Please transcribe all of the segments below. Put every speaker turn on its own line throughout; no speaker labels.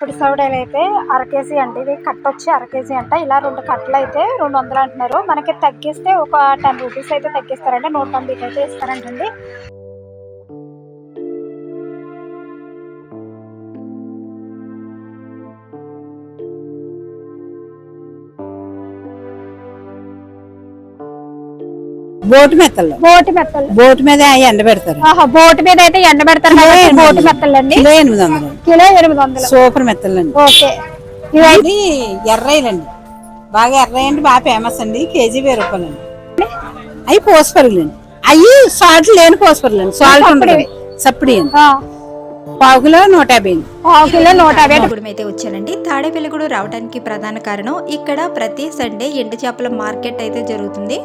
ఇప్పుడు సౌడేలు అయితే అర కేజీ అండి. ఇది కట్ వచ్చి అర కేజీ అంట. ఇలా రెండు కట్టలు అయితే రెండు వందలు అంటున్నారు. మనకి తగ్గిస్తే ఒక టెన్ రూపీస్ అయితే తగ్గిస్తారండి నూట తొంభైకి అయితే ఇస్తారంటండి
బోటు మెత్తలు.
బోటి మెత్తలు.
బోటు మీద ఎండ పెడతారు.
ఆహా బోటి మీద అయితే ఎండ పెడతారు బోటి మెత్తలు అండి
కిలో ఎనిమిది వందలు.
కిలో ఎనిమిది వందలు.
సూపర్ మెత్తలండి.
ఓకే. ఇవి
ఇది ఎర్రయ్యలండి బాగా ఎర్రయ్యండి బాగా ఫేమస్ అండి. కేజీ వెయ్యి రూపాయలండి. అవి పోసపరుగులండి అవి సాల్ట్ లేని పోసపరుగులండి సాల్ట్ ఉంటుంది సప్పుడి. అండి. పావు కిలో నూట యాభై అండి.
పావు కిలో నూట యాభై.
అయితే వచ్చానండి. తాడేపల్లిగూడు రావడానికి ప్రధాన కారణం ఇక్కడ ప్రతి సండే ఎండు చేపల మార్కెట్ అయితే జరుగుతుంది.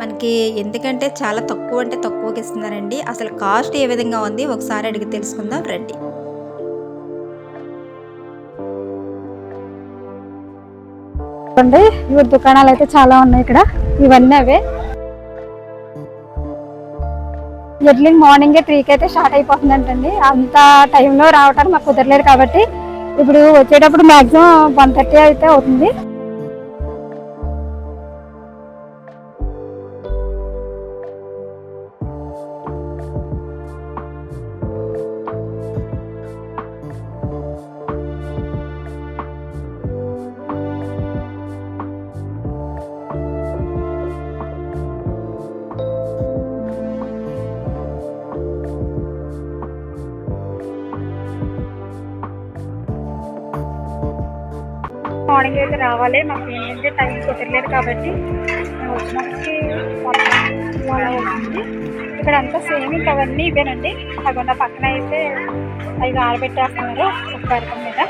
మనకి ఎందుకంటే చాలా తక్కువ అంటే తక్కువకి ఇస్తున్నారండి. అసలు కాస్ట్ ఏ విధంగా ఉంది? ఒకసారి అడిగి తెలుసుకుందాం. రండి.
చూడండి ఇవి దుకాణాలు అయితే చాలా ఉన్నాయి ఇక్కడ. ఇవన్నీ అవే. ఎర్లింగ్ మార్నింగే త్రీకి అయితే స్టార్ట్ అయిపోతుందంటండి. అంత టైంలో రావటానికి మాకు కుదరలేదు కాబట్టి ఇప్పుడు వచ్చేటప్పుడు మ్యాక్సిమం వన్ థర్టీ అయితే అవుతుంది. మార్నింగ్ అయితే రావాలి మాకు ఏంటంటే టైం కుదరలేదు కాబట్టి మేము వచ్చినప్పటికి అలా అవుతుంది ఇక్కడ అంతా సేమ్ ఇంకా అవన్నీ ఇవేనండి. అవి ఉన్న పక్కన అయితే అవి ఆరబెట్టేస్తున్నారు ఉప్పారకం మీద.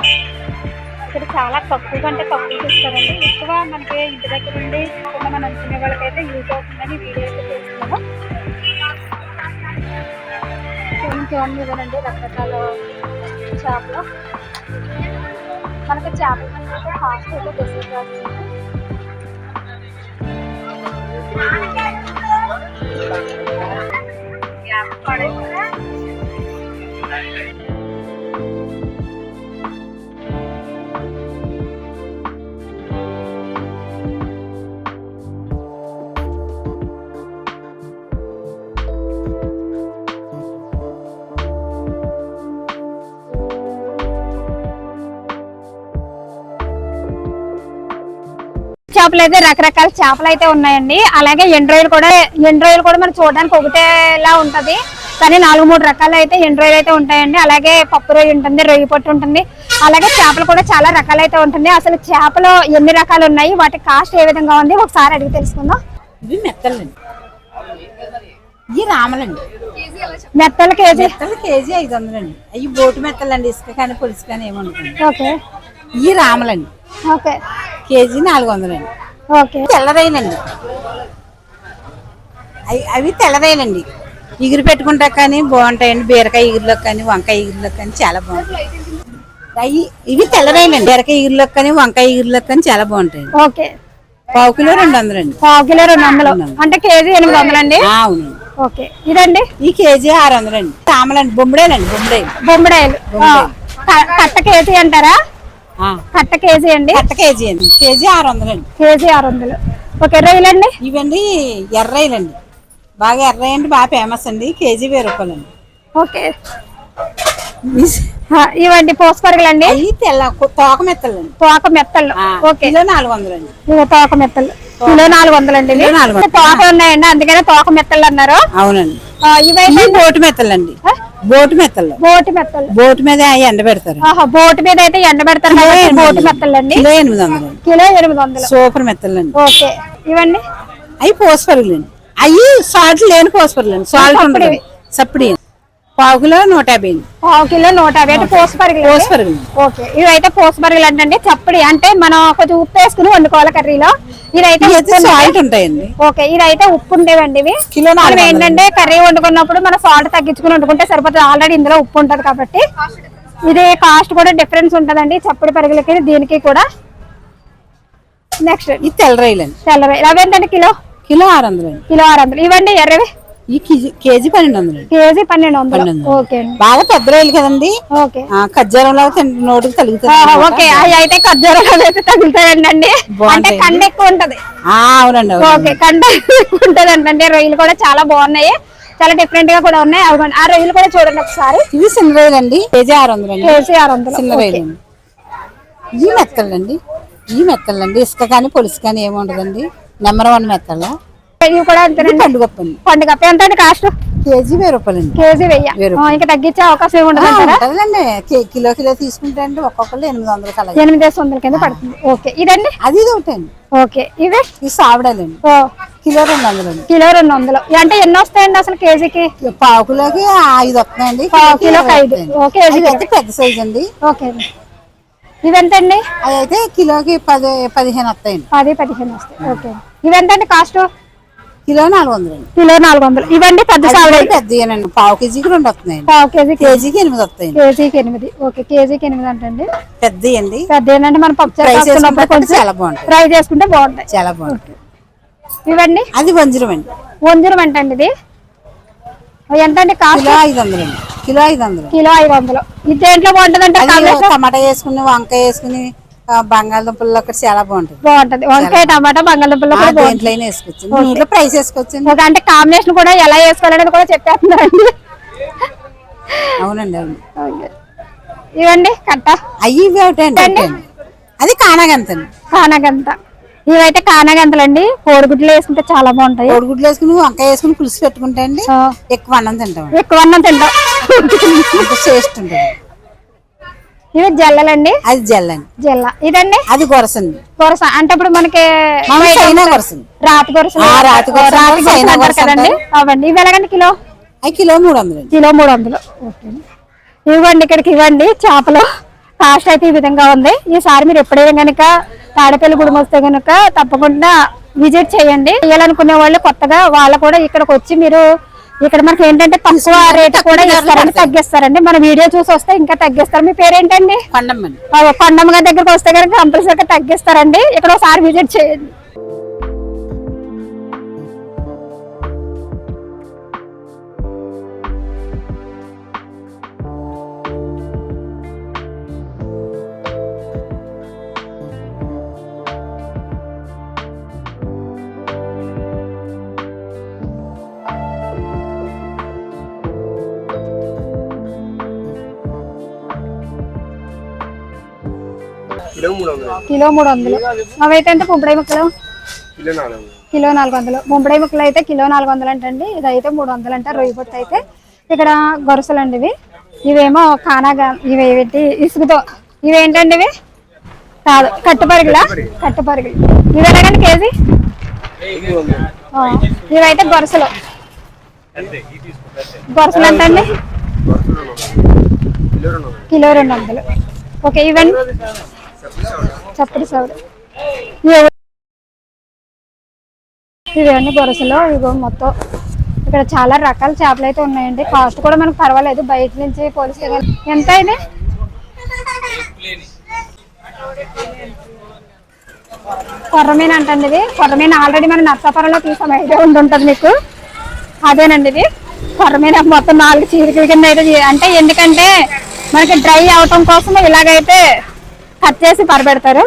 ఇక్కడ చాలా తక్కువ అంటే తక్కువ చూస్తారండి. ఎక్కువ మనకి ఇంటి దగ్గర ఉండి మనం అనుకునే వాళ్ళకైతే యూజ్ అవుతుందని వీడియో అయితే చేస్తున్నాము. చూడండి ఇదేనండి రకరకాల చేపలు మనకి చేపల మంది అయితే కాస్ట్ అయితే డిసైడ్ చేపలు అయితే రకరకాల చేపలు అయితే ఉన్నాయండి. అలాగే ఎండ్రాయిలు కూడా ఎండ్రాయిలు కూడా మనం చూడడానికి ఒకటేలా ఉంటది. కానీ నాలుగు మూడు రకాలు అయితే ఎండ్రాయిలు అయితే ఉంటాయండి. అలాగే పప్పు రొయ్యి ఉంటుంది రొయ్యి పొట్టు ఉంటుంది. అలాగే చేపలు కూడా చాలా రకాలు అయితే ఉంటుంది అసలు చేపలు ఎన్ని రకాలు ఉన్నాయి? వాటి కాస్ట్ ఏ విధంగా ఉంది? ఒకసారి అడిగి తెలుసుకుందాం.
ఇవి మెత్తలండి. ఇవి రామలండి.
మెత్తల కేజీ?
మెత్తలు కేజీ ఐదు వందలండి. అవి బోటు మెత్తలండి ఇసుక కానీ పులుసు కానీ ఏమనుకోండి
ఓకే.
ఇవి రామలండి.
ఓకే.
కేజీ నాలుగు వందలండి
ఓకే.
తెల్లరైనండి. అవి అవి తెల్లరైనండి. ఇగురు పెట్టుకుంటా కానీ బాగుంటాయండి. బీరకాయ ఇగురులోకి కానీ వంకాయ ఇగురులోకి కానీ చాలా బాగుంటాయి. అవి ఇవి తెల్లరైనండి. బీరకాయ ఇగురులోకి కానీ వంకాయ ఇగురులోకి కానీ చాలా బాగుంటాయండి.
ఓకే.
పావు కిలో రెండు వందలండి
పావు కిలో రెండు వందలు అంటే కేజీ ఎనిమిది వందలండి
ఆ, అవునండి.
ఓకే. ఇదండి?
ఈ కేజీ ఆరు వందలండి తామలండి. బొమ్మడేనండి బొమ్మడేలు
బొమ్మడాయలు. కట్ట కేజీ అంటారా? కట్ట కేజీ అండి.
కట్ట కేజీ అండి. కేజీ ఆరు వందలండి
కేజీ ఆరు వందలు ఓకే రొయ్యలండి
ఇవండి ఎర్రయ్యలండి బాగా ఎర్రయ్యండి బాగా ఫేమస్ అండి. కేజీ వెయ్యి రూపాయలండి.
ఓకే. ఆ, ఇవండి పోసపరుగులండి?
అవి తెల్ల తోక మెత్తలండి.
తోక మెత్తలు. ఓకే.
నాలుగు వందలండి
ఇవి తోక మెత్తలు. కిలో నాలుగు.
వందలు.
తోక ఉన్నాయండి అందుకనే తోక మెత్తలు అన్నారు.
అవునండి.
ఆ, ఇవైతే
ఇవి బోటు మెత్తలండి. బోటు మెత్తలు.
బోటి మెత్తలు.
బోటు మీద ఎండ పెడతారు.
ఆహా బోటు మీద అయితే ఎండ పెడతారు బోటి మెత్తలు అండి
కిలో ఎనిమిది వందలండి
కిలో ఎనిమిది వందలు.
సూపర్ మెత్తలండి.
ఓకే. ఇవండి?
అవి పోసపరుగులండి అవి సాల్ట్ లేని పోసపరుగులండి సాల్ట్ ఉంటుంది సప్పుడి పావు కిలో నూట యాభై
పావు కిలో నూట యాభై. అంటే పోసపరుగులు
పోసపరుగులు
ఓకే. ఇవైతే పోసపరుగులు అంటే చప్పడి అంటే మనం కొంచెం ఉప్పు వేసుకుని వండుకోవాలి కర్రీలో. ఇదైతే.
సాల్ట్ ఉంటాయండి.
ఓకే ఇదైతే ఉప్పు ఉండేవండి ఇవి.
కిలో
మనం
వందలు.
ఏంటంటే కర్రీ వండుకున్నప్పుడు మనం సాల్ట్ తగ్గించుకుని వండుకుంటే సరిపోతుంది. ఆల్రెడీ ఇందులో ఉప్పు ఉంటది కాబట్టి. ఇది కాస్ట్ కూడా డిఫరెన్స్ ఉంటదండి. చప్పడి పరుగులకి దీనికి కూడా. నెక్స్ట్
ఇది తెల్ల రైలండి
తెల్లవి అవేంటండి కిలో?
కిలో ఆరు వందలండి
కిలో ఆరు వందలు. ఇవ్వండి ఎర్రవి.
ఈ కేజీ పన్నెండు వందలు
కేజీ పన్నెండు వందలు. ఓకే
బాగా పెద్ద రొయ్యలు కదండి.
ఓకే.
ఖర్జూరం లాగా నోటికి అన్నమాట.
ఓకే. అవి అయితే ఖర్జూరాలు అయితే తగులుతాయండి అంటే. కండ ఎక్కువ ఉంటది.
ఆ, అవునండి అవును
ఓకే కండ ఎక్కువ ఉంటది అంటే రొయ్యలు కూడా చాలా బాగున్నాయి. చాలా డిఫరెంట్గా కూడా ఉన్నాయి. అవి ఆ రొయ్యలు కూడా చూడండి ఒకసారి.
ఇవి చిన్న రొయ్యలు అండి కేజీ ఆరు వందలు
కేజీ ఆరు వందలు
చిన్న రొయ్యలు అండి ఈ మెత్తలండి. ఈ మెత్తలండి. ఇసుక కానీ పొలుసు కానీ ఏమి ఉండదండి. నెంబర్ వన్ మెత్తల.
ఇవి కూడా అంతేనండి.
అండి
పండుగ ఎంత అండి కాస్ట్?
కేజీ వెయ్యి రూపాయలండి.
కేజీ వెయ్యి. ఇంకా తగ్గించే అవకాశం ఏమి ఉండదు అంటారా?
ఉంటదండి కి- కిలో కిలో తీసుకుంటే అండి ఒక్కొక్కరు ఎనిమిది వందలు కల
ఎనిమిది వందల కింద పడుతుంది. ఓకే. ఇదండి?
అది ఇది ఒకటి అండి.
ఓకే. ఇవి?
ఈ సావిడాలండి.
ఓ,
కిలో రెండు వందలు అండి
కిలో రెండు వందలు. అంటే ఎన్ని వస్తాయండి అసలు కేజీకి?
పావు కిలోకి ఐదు వస్తున్నాయండి.
పావు కిలోకి ఐదు.
వస్తాయండి.
ఓ కేజీకి
అవి అయితే పెద్ద సైజ్ అండి.
ఓకే. ఇవెంతండి?
అయితే కిలోకి పది పదిహేను వస్తాయండి.
పది పదిహేను వస్తాయి. ఓకే. ఇవెంతండి కాస్ట్?
కిలో నాలుగు వందలు అండి
కిలో నాలుగు వందలు ఇవండి పెద్ద సావిడ
పెద్దయేనండి. పావు కేజీకి రెండు వస్తున్నాయండి
పావు కేజీ
కేజీకి ఎనిమిది వస్తాయండి.
కేజీకి ఎనిమిది. ఓకే కేజీకి ఎనిమిది అంటండి.
పెద్ద అండి
పెద్ద ఏంటంటే మనం పప్పు
చాలా బాగుంటుంది
ఫ్రై చేసుకుంటే బాగుంటాయి.
చాలా బాగుంటుంది
ఇవండి?
అది వంజరం అండి.
వంజరం అంటండి ఇది. ఎంత అండి కాస్ట్?
కిలో ఐదు వందలు అండి కిలో ఐదు వందలు
కిలో ఐదు వందలు ఇది దేంట్లో బాగుంటుందంటే
అది టమాటా వేసుకుని వంకాయ వేసుకుని బంగాళదుంపల్లో ఒకటి చాలా బాగుంటుంది.
బాగుంటది. వంకాయ టమాటా బంగాళదుంపలు
ఆ,
కూడా
దేంట్లో వేసుకోవచ్చు. నీటిలో ప్రైస్ వేసుకోవచ్చు
ఒక అంటే కాంబినేషన్ కూడా ఎలా వేసుకోవాలనేది కూడా చెప్పేస్తున్నారండి.
అవునండి అవును.
ఇవండి కట్ట.
అయ్యి ఇవి ఒకటి అండి ఒకటే అండి. అది కానాగంతండి
కానగంత. ఇవైతే కానగంతలండి. కోడిగుడ్లు వేసుకుంటే చాలా బాగుంటాయి.
కోడిగుడ్లు వేసుకుని వంకాయ వేసుకుని పులుసు పెట్టుకుంటే అండి ఎక్కువ అన్నం తింటాం
ఎక్కువ అన్నం తింటాం.
టేస్ట్ ఉంటుంది.
ఇవి జల్లలండి?
అది జల్లండి.
జల్ల. ఇదండి?
అది గొరసండి.
గొరస. అంటే ఇప్పుడు మనకి రాతి
ఆ, రాతి
కదండి? అవండి ఇవి ఎలాగండి కిలో?
కిలో మూడు వందలు
కిలో మూడు వందలు ఇవ్వండి ఇక్కడికి ఇవ్వండి. చేపలు. కాస్ట్ అయితే ఈ విధంగా ఉంది. ఈసారి మీరు ఎప్పుడైనా కనుక తాడపల్లి గుడి వస్తే కనుక తప్పకుండా విజిట్ చేయండి. చేయాలనుకునే వాళ్ళు కొత్తగా వాళ్ళు కూడా ఇక్కడికి వచ్చి మీరు ఇక్కడ మనకి ఏంటంటే తక్కువ రేట్ కూడా ఇస్తారండి తగ్గిస్తారండి. మన వీడియో చూసి వస్తే ఇంకా తగ్గిస్తారు. మీ పేరేంటండి? కొండమ్మ గారి దగ్గరకు వస్తే కనుక కంపల్సరీగా తగ్గిస్తారండి. ఇక్కడ ఒకసారి విజిట్ చేయండి.
కిలో మూడు వందలు.
అవైతే ఎంత పుంపడాయి ముక్కలు?
కిలో నాలుగు వందలు.
బొంబడాయి ముక్కలు అయితే కిలో నాలుగు వందలు అంటండి. ఇదైతే మూడు వందలు అంట రొయ్యి పొట్టు అయితే. ఇక్కడ గొరసలు అండి ఇవి. ఇవేమో కానాగా ఇవి ఏంటి? ఇసుకతో. ఇవేంటండి ఇవి? కాదు కట్టుపరుగులా? కట్టుపరుగులు. ఇవి ఎలాగండి కేజీ? ఇవైతే గొరసలు. గొరసలు ఎంతండి?
కిలో రెండు వందలు.
కిలో రెండు వందలు. ఓకే ఇవన్నీ? చప్పటి సౌడు. ఇవన్నీ గొరసలు ఇగో మొత్తం. ఇక్కడ చాలా రకాల చేపలు అయితే ఉన్నాయండి. కాస్ట్ కూడా మనకు పర్వాలేదు. బయట నుంచి పోలిస్తే ఎంత ఇది కొర్రమీన అంటండి ఇది. కొర్రమీన ఆల్రెడీ మనం నర్సాపురంలో తీసాం. ఐడియా ఉంటుంటుంది ఉంటుంది మీకు. అదేనండి ఇది. కొర్రమీన మొత్తం నాలుగు చీరికల కింద అయితే అంటే ఎందుకంటే మనకి డ్రై అవటం కోసం ఇలాగైతే కట్ చేసి పరబెడతారు.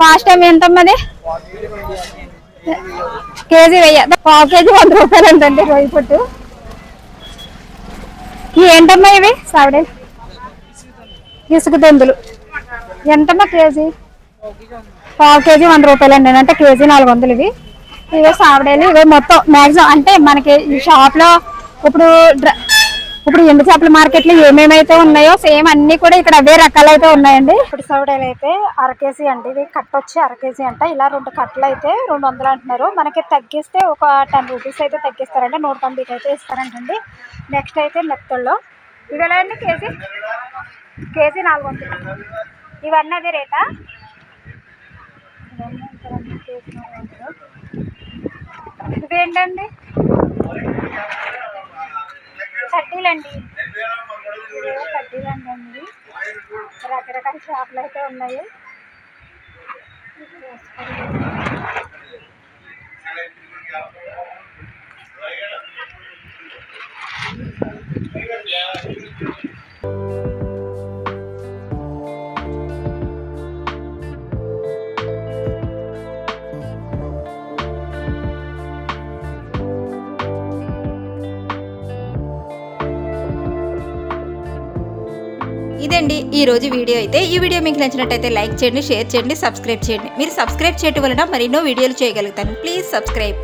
కాస్ట్ ఏమి ఎంత ఉన్నది కేజీ వెయ్యి. పావు కేజీ వంద రూపాయలు ఎంతండి రొయ్యి పొట్టు. ఏంటమ్మా ఇవి? సావిడే. ఇసుక దొందులు. ఎంతమ్మా కేజీ? పావు కేజీ వంద రూపాయలు అండి. అంటే కేజీ నాలుగు వందలు ఇవి. ఇవే సావిడేలు ఇవే మొత్తం. మ్యాక్సిమం అంటే మనకి ఈ షాప్లో ఇప్పుడు ఇప్పుడు ఎండు చేపల మార్కెట్లో ఏమేమైతే ఉన్నాయో సేమ్ అన్ని కూడా ఇక్కడ అవే రకాలు అయితే ఉన్నాయండి. ఇప్పుడు సౌడైలు అయితే అర కేజీ అండి. ఇది కట్ వచ్చి అర కేజీ అంట. ఇలా రెండు కట్టలు అయితే రెండు వందలు అంటున్నారు. మనకి తగ్గిస్తే ఒక టెన్ రూపీస్ అయితే తగ్గిస్తారండి నూట తొంభైకి అయితే ఇస్తారంటండి. నెక్స్ట్ అయితే మెత్తల్లో. ఇవి ఎలా అండి కేజీ? కేజీ నాలుగు వందలు. ఇవన్నీ అదే రేటా? ఇవన్నీ ఇవేంటండి? కడ్డీలండి. కడ్డీలండి. అండి రకరకాల చేపలు అయితే ఉన్నాయి.
ఇదండి ఈ రోజు వీడియో అయితే. ఈ వీడియో మీకు నచ్చినట్టయితే లైక్ చేయండి షేర్ చేయండి సబ్స్క్రైబ్ చేయండి. మీరు సబ్స్క్రైబ్ చేయడం వలన మరెన్నో వీడియోలు చేయగలుగుతాను. Please subscribe.